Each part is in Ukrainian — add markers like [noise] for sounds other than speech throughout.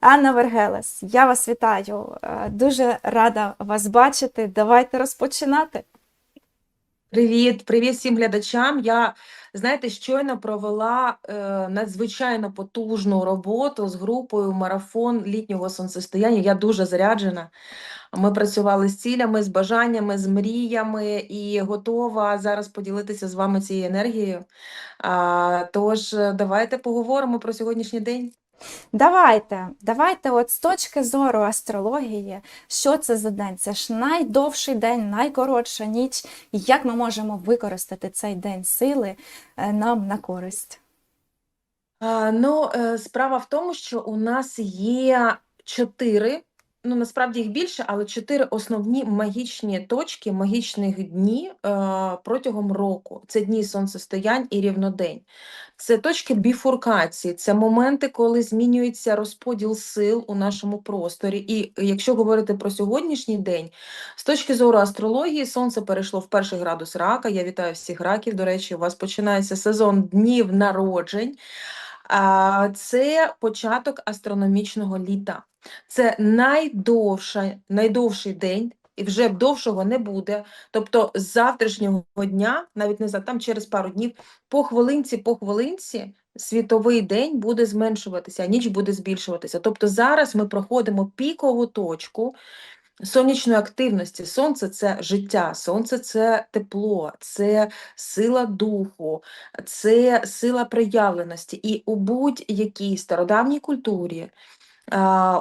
Анна Вергелес, я вас вітаю. Е, Дуже рада вас бачити. Давайте розпочинати. Привіт, привіт всім глядачам. Я, знаєте, щойно провела е, надзвичайно потужну роботу з групою марафон літнього сонцестояння. Я дуже заряджена. Ми працювали з цілями, з бажаннями, з мріями і готова зараз поділитися з вами цією енергією. А, тож, е, давайте поговоримо про сьогоднішній день. Давайте, давайте, от з точки зору астрології, що це за день? Це ж найдовший день, найкоротша ніч. Як ми можемо використати цей день сили е, нам на користь? Ну, е, справа в тому, що у нас є чотири, ну насправді їх більше, але чотири основні магічні точки, магічних дні е, протягом року. Це дні сонцестоянь і рівнодень. Це точки біфуркації, це моменти, коли змінюється розподіл сил у нашому просторі. І якщо говорити про сьогоднішній день, з точки зору астрології, сонце перейшло в перший градус рака. Я вітаю всіх раків. До речі, у вас починається сезон днів народжень. Це початок астрономічного літа. Це найдовша, найдовший день, і вже довшого не буде. Тобто з завтрашнього дня, навіть не за там через пару днів, по хвилинці, по хвилинці світовий день буде зменшуватися, а ніч буде збільшуватися. Тобто зараз ми проходимо пікову точку. Сонячної активності. Сонце це життя, сонце це тепло, це сила духу, це сила проявленості. І у будь-якій стародавній культурі,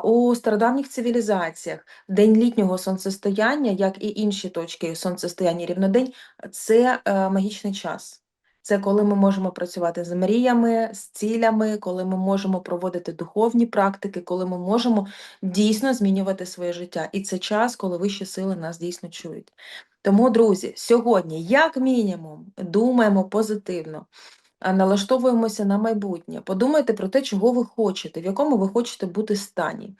у стародавніх цивілізаціях день літнього сонцестояння, як і інші точки сонцестояння рівнодень, це е, магічний час. Це коли ми можемо працювати з мріями, з цілями, коли ми можемо проводити духовні практики, коли ми можемо дійсно змінювати своє життя. І це час, коли вищі сили нас дійсно чують. Тому, друзі, сьогодні, як мінімум, думаємо позитивно, налаштовуємося на майбутнє. Подумайте про те, чого ви хочете, в якому ви хочете бути стані,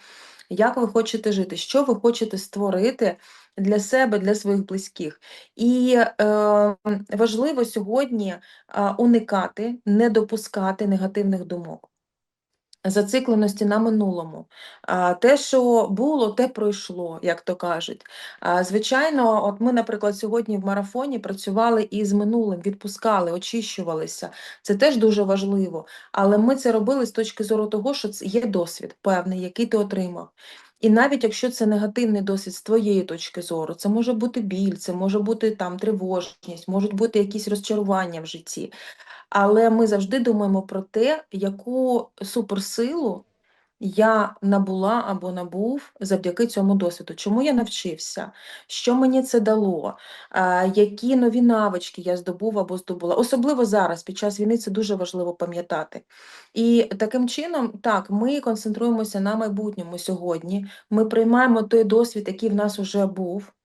як ви хочете жити, що ви хочете створити для себе, для своїх близьких. І е, важливо сьогодні уникати, не допускати негативних думок. Зацикленості на минулому. Те, що було, те пройшло, як то кажуть. Звичайно, от ми, наприклад, сьогодні в марафоні працювали із минулим, відпускали, очищувалися. Це теж дуже важливо. Але ми це робили з точки зору того, що це є досвід певний, який ти отримав. І навіть якщо це негативний досвід з твоєї точки зору, це може бути біль, це може бути там тривожність, можуть бути якісь розчарування в житті. Але ми завжди думаємо про те, яку суперсилу я набула або набув завдяки цьому досвіду. Чому я навчився? Що мені це дало? Які нові навички я здобув або здобула? Особливо зараз, під час війни, це дуже важливо пам'ятати. І таким чином, так, ми концентруємося на майбутньому сьогодні. Ми приймаємо той досвід, який в нас вже був.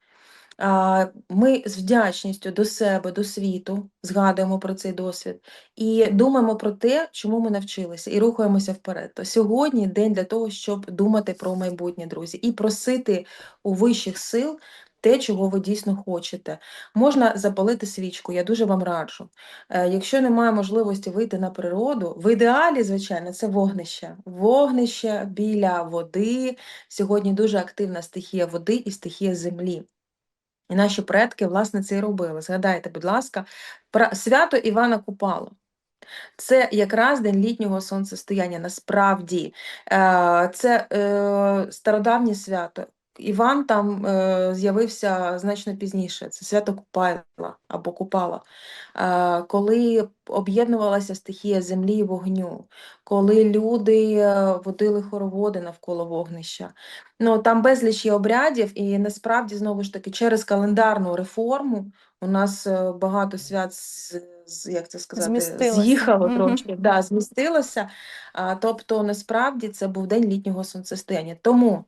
Ми з вдячністю до себе, до світу згадуємо про цей досвід і думаємо про те, чому ми навчилися, і рухаємося вперед. То сьогодні день для того, щоб думати про майбутнє, друзі, і просити у вищих сил те, чого ви дійсно хочете. Можна запалити свічку, я дуже вам раджу. Е, Якщо немає можливості вийти на природу, в ідеалі, звичайно, це вогнище. Вогнище біля води. Сьогодні дуже активна стихія води і стихія землі. І наші предки, власне, це і робили. Згадайте, будь ласка, про свято Івана Купала. Це якраз день літнього сонцестояння. Насправді Е, це е, стародавнє свято. Іван там е, з'явився значно пізніше. Це свято Купайла або Купала, Е, коли об'єднувалася стихія землі і вогню, коли люди е, водили хороводи навколо вогнища. Ну, там безліч є обрядів, і насправді, знову ж таки, через календарну реформу у нас е, багато свят з, як це сказати, Змістилося. з'їхало Мгм. трошки, да, змістилося. А, тобто, насправді це був день літнього сонцестояння. Тому,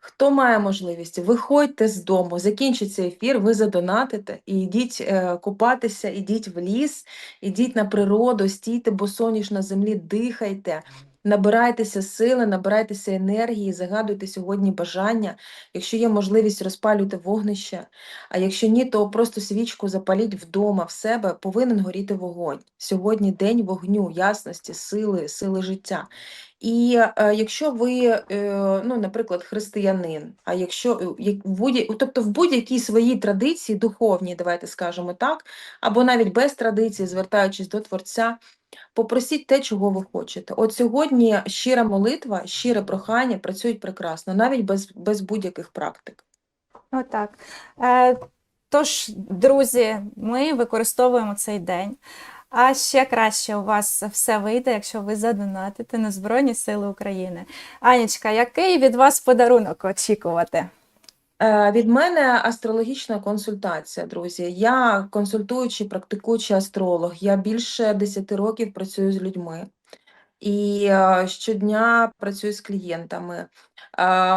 хто має можливість, виходьте з дому, закінчиться ефір, ви задонатите і йдіть е, купатися, ідіть в ліс, ідіть на природу, стійте босоніж на землі, дихайте. Набирайтеся сили, набирайтеся енергії, загадуйте сьогодні бажання. Якщо є можливість, розпалюйте вогнище. А якщо ні, то просто свічку запаліть вдома, в себе повинен горіти вогонь. Сьогодні день вогню, ясності, сили, сили життя. І е, якщо ви, е, ну, наприклад, християнин, а якщо е, як в будь тобто в будь-якій своїй традиції, духовній, давайте скажемо так, або навіть без традиції, звертаючись до Творця, попросіть те, чого ви хочете. От сьогодні щира молитва, щире прохання працюють прекрасно, навіть без, без будь-яких практик. Отак. Е, тож, друзі, ми використовуємо цей день. А ще краще у вас все вийде, якщо ви задонатите на Збройні Сили України. Анічка, який від вас подарунок очікувати? Е, Від мене астрологічна консультація, друзі. Я консультуючий, практикуючий астролог. Я більше 10 років працюю з людьми і е, щодня працюю з клієнтами.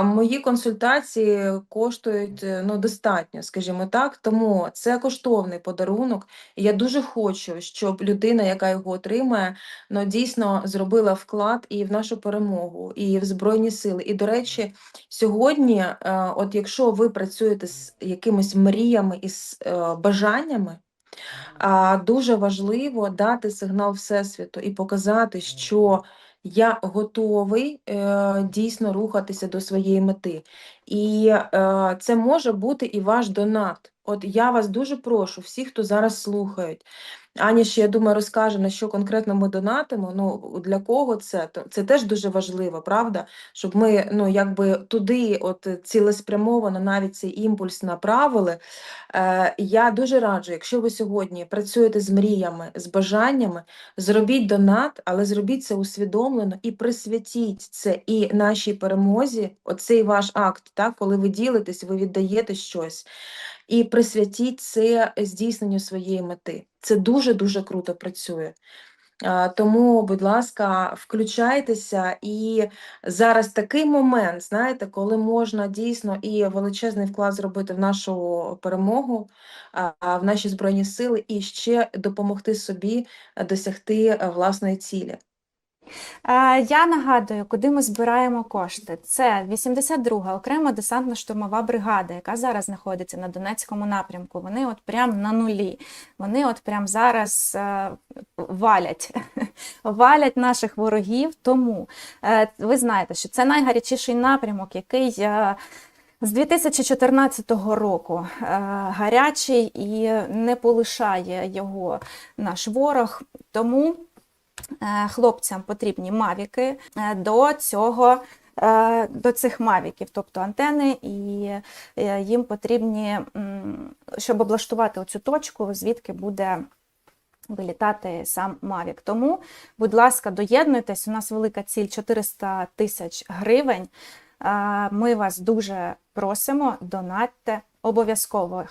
Мої консультації коштують е, ну, достатньо, скажімо так, тому це коштовний подарунок. І я дуже хочу, щоб людина, яка його отримає, ну, дійсно зробила вклад і в нашу перемогу, і в Збройні Сили. І, до речі, Сьогодні, е, от якщо ви працюєте з якимись мріями і з бажаннями, дуже важливо дати сигнал Всесвіту і показати, що я готовий е, дійсно рухатися до своєї мети. І е, це може бути і ваш донат. От я вас дуже прошу, всі, хто зараз слухають. Аня ще, я думаю, розкаже, на що конкретно ми донатимо. Ну, для кого це? Це теж дуже важливо, правда? Щоб ми ну, якби туди от цілеспрямовано навіть цей імпульс направили. Е, я дуже раджу, якщо ви сьогодні працюєте з мріями, з бажаннями, зробіть донат, але зробіть це усвідомлено і присвятіть це і нашій перемозі, оцей ваш акт, так, коли ви ділитесь, ви віддаєте щось, і присвятіть це здійсненню своєї мети. Це дуже-дуже круто працює. Тому, будь ласка, включайтеся, і зараз такий момент, знаєте, коли можна дійсно і величезний вклад зробити в нашу перемогу, в наші збройні сили, і ще допомогти собі досягти власної цілі. Я нагадую, куди ми збираємо кошти. Це 82-га окрема десантно-штурмова бригада, яка зараз знаходиться на Донецькому напрямку. Вони от прям на нулі. Вони от прям зараз е, валять, [laughs] валять наших ворогів. Тому е, ви знаєте, що це найгарячіший напрямок, який. е, з 2014 року гарячий і не полишає його наш ворог. Тому хлопцям потрібні мавіки е, до цього. е, До цих мавіків, тобто антени, і е, їм потрібні, щоб облаштувати оцю точку, звідки буде вилітати сам Мавік. Тому, будь ласка, доєднуйтесь. У нас велика ціль 400 тисяч гривень. Е, Ми вас дуже просимо, донатьте обов'язково.